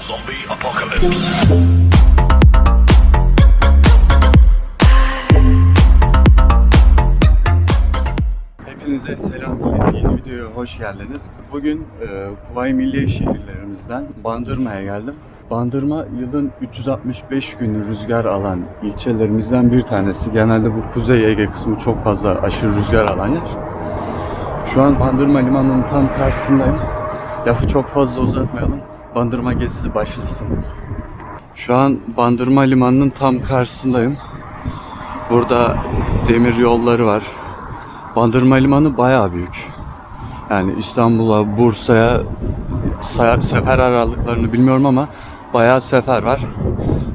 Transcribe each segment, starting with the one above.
Zombie apocalypse. Hepinize selam. Yeni videoya hoş geldiniz. Bugün e, Kuvayi Milliye şehirlerimizden Bandırma'ya geldim. Bandırma yılın 365 günü rüzgar alan ilçelerimizden bir tanesi. Genelde bu Kuzey Ege kısmı çok fazla aşırı rüzgar alan yer. Şu an Bandırma Limanı'nın tam karşısındayım. Lafı çok fazla uzatmayalım. Bandırma gezisi başlasın. Şu an Bandırma Limanı'nın tam karşısındayım. Burada demir yolları var. Bandırma Limanı bayağı büyük. Yani İstanbul'a, Bursa'ya say- sefer aralıklarını bilmiyorum ama bayağı sefer var.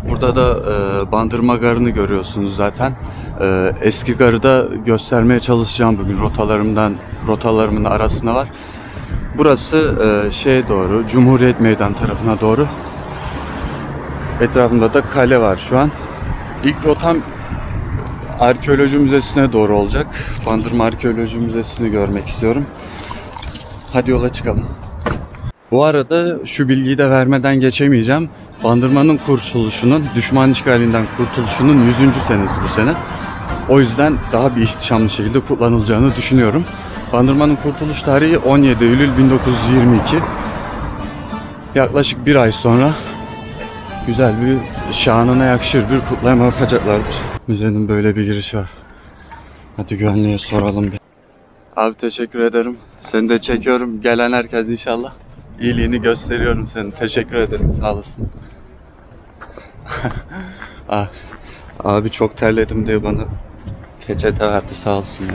Burada da e, Bandırma Garı'nı görüyorsunuz zaten. E, eski garı da göstermeye çalışacağım bugün rotalarımdan rotalarımın arasında var. Burası e, şeye doğru, Cumhuriyet Meydan tarafına doğru. Etrafında da kale var şu an. İlk rotam Arkeoloji Müzesi'ne doğru olacak. Bandırma Arkeoloji Müzesi'ni görmek istiyorum. Hadi yola çıkalım. Bu arada şu bilgiyi de vermeden geçemeyeceğim. Bandırma'nın kurtuluşunun, düşman işgalinden kurtuluşunun 100. senesi bu sene. O yüzden daha bir ihtişamlı şekilde kutlanılacağını düşünüyorum. Bandırma'nın kurtuluş tarihi 17 Eylül 1922. Yaklaşık bir ay sonra güzel bir şanına yakışır bir kutlama yapacaklardır. Müzenin böyle bir girişi var. Hadi güvenliğe soralım bir. Abi teşekkür ederim. Seni de çekiyorum. Gelen herkes inşallah. İyiliğini gösteriyorum senin. Teşekkür ederim. Sağ olasın. Ah, Abi çok terledim diye bana peçete verdi sağ olsun ya.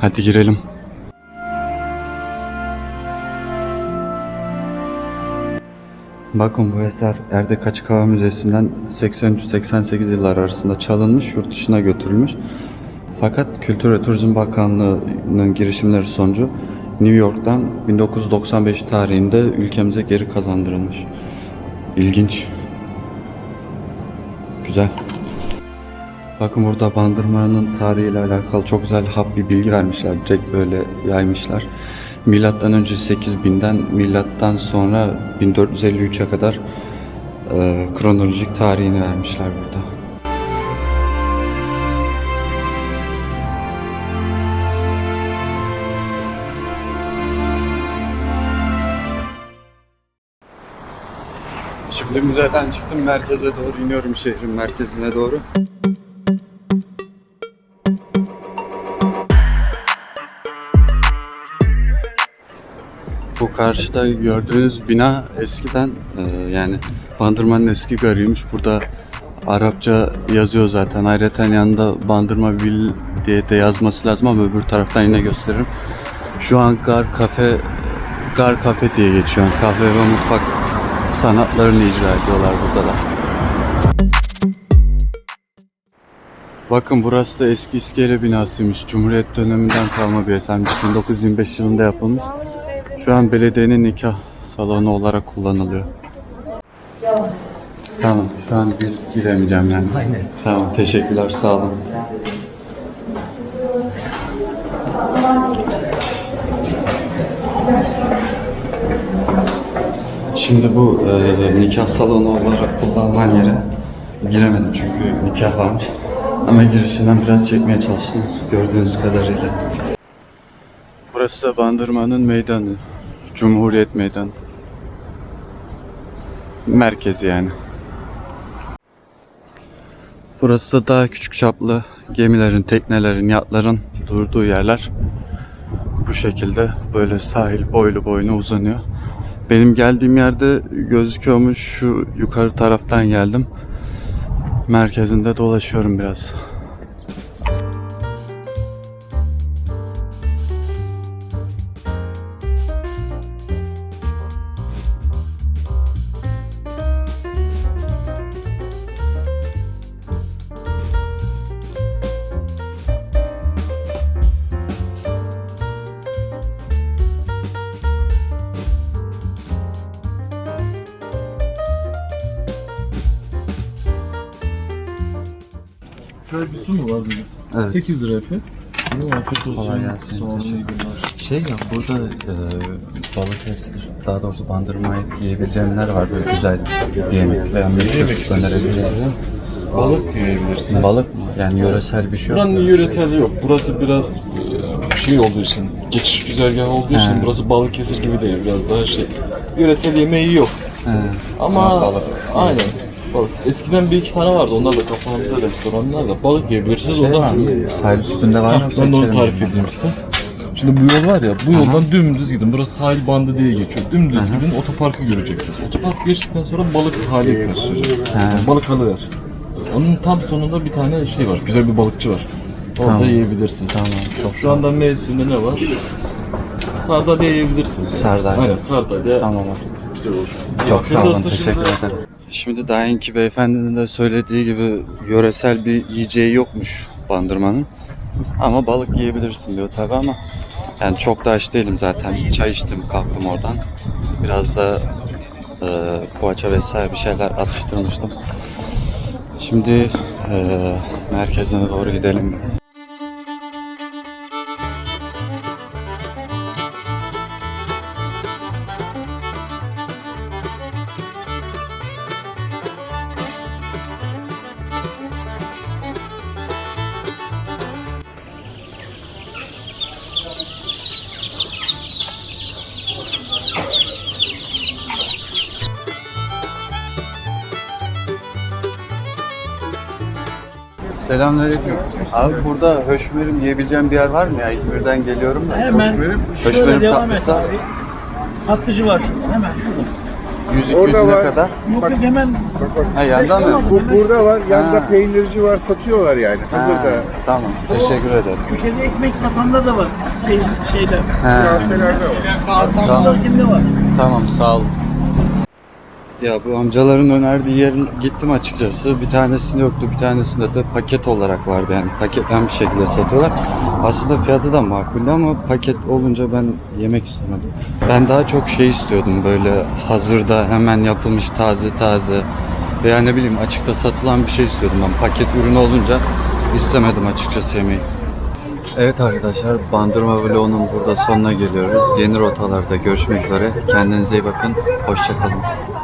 Hadi girelim. Bakın bu eser Erdek Açık Hava Müzesi'nden 83-88 yıllar arasında çalınmış, yurt dışına götürülmüş. Fakat Kültür ve Turizm Bakanlığı'nın girişimleri sonucu New York'tan 1995 tarihinde ülkemize geri kazandırılmış. İlginç. Güzel. Bakın burada Bandırma'nın tarihiyle alakalı çok güzel hap bir bilgi vermişler. Direkt böyle yaymışlar. Milattan önce 8000'den milattan sonra 1453'e kadar e, kronolojik tarihini vermişler burada. Şimdi müzeden çıktım merkeze doğru iniyorum şehrin merkezine doğru. Bu karşıda gördüğünüz bina eskiden e, yani Bandırma'nın eski garıymış. Burada Arapça yazıyor zaten. Ayrıca yanında Bandırma Vil diye de yazması lazım ama öbür taraftan yine gösteririm. Şu an Gar Kafe Gar Kafe diye geçiyor. Kahve ve mutfak sanatlarını icra ediyorlar burada da. Bakın burası da eski iskele binasıymış. Cumhuriyet döneminden kalma bir esermiş. 1925 yılında yapılmış. Şu an belediyenin nikah salonu olarak kullanılıyor. Tamam, şu an gir giremeyeceğim yani. Aynen. Tamam, teşekkürler, sağ olun. Şimdi bu e, nikah salonu olarak kullanılan yere giremedim çünkü nikah varmış. Ama girişinden biraz çekmeye çalıştım gördüğünüz kadarıyla. Burası da Bandırma'nın meydanı. Cumhuriyet Meydanı. Merkezi yani. Burası da daha küçük çaplı gemilerin, teknelerin, yatların durduğu yerler. Bu şekilde böyle sahil boylu boyuna uzanıyor. Benim geldiğim yerde gözüküyormuş şu yukarı taraftan geldim. merkezinde dolaşıyorum biraz. Şöyle bir su mu var bizim? Evet. 8 lira efendim. Afiyet olsun. Kolay gelsin. İyi günler. Şey ya burada e, Balıkesir, daha doğrusu bandırma ait yiyebileceğim neler var böyle güzel yemek veya meşhur önerebileceğiniz? Balık yiyebilirsiniz. Balık mı? Yani yöresel bir şey yok. Buranın mu? yöresel yok. Burası biraz e, şey olduğu için, geçiş güzergahı olduğu için He. burası balık kesir gibi değil. Biraz daha şey. Yöresel yemeği yok. He. Ama balık. aynen. Balık. Eskiden bir iki tane vardı. Onlar da kapandı restoranlar da. Balık yiyebilirsiniz. Şey Oradan mı? Sahil üstünde var mı? Ah, ben de onu tarif edeyim size. Şimdi bu yol var ya, bu yoldan dümdüz gidin. Burası sahil bandı diye geçiyor. Dümdüz gidin, otoparkı göreceksiniz. Otopark geçtikten sonra balık hali. He. Yani balık halı var. Onun tam sonunda bir tane şey var, güzel bir balıkçı var. Orada Tamam. yiyebilirsiniz. Tamam, çok Şu anda mevsimde ne var? Sardalya yiyebilirsiniz. Sardalya. Aynen, sardalya. Tamam. Güzel olur. Çok sağ olun, teşekkür ederim. Şimdi daha önki beyefendinin de söylediği gibi yöresel bir yiyeceği yokmuş bandırmanın. Ama balık yiyebilirsin diyor tabi ama yani çok da aç değilim zaten. Çay içtim kalktım oradan. Biraz da e, poğaça vesaire bir şeyler atıştırmıştım. Şimdi e, merkezine doğru gidelim. Selamünaleyküm. Abi burada höşmerim yiyebileceğim bir yer var mı ya? İzmir'den geliyorum da. Hemen şöyle Höşmerim devam et tatlısı abi. Tatlıcı var şurada hemen şurada. 100 Orada 200 ne var. kadar? Yok Bak- yok hemen Bak bak. Ha yandan mı? Bu burada var. Yanında Ha. peynirci var. Satıyorlar yani. Hazır Ha, da. Tamam. Teşekkür ederim. köşede ekmek satanda da var. Küçük bir şeyde. He. Kaselerde var. Arkasındakinde var. Tamam sağ ol. Ya bu amcaların önerdiği yerin gittim açıkçası. Bir tanesinde yoktu, bir tanesinde de paket olarak vardı yani paketlenmiş şekilde satıyorlar. Aslında fiyatı da makuldü ama paket olunca ben yemek istemedim. Ben daha çok şey istiyordum böyle hazırda hemen yapılmış taze taze veya ne bileyim açıkta satılan bir şey istiyordum ben. Paket ürün olunca istemedim açıkçası yemeği. Evet arkadaşlar, Bandırma vlogunun burada sonuna geliyoruz. Yeni rotalarda görüşmek üzere. Kendinize iyi bakın. Hoşçakalın.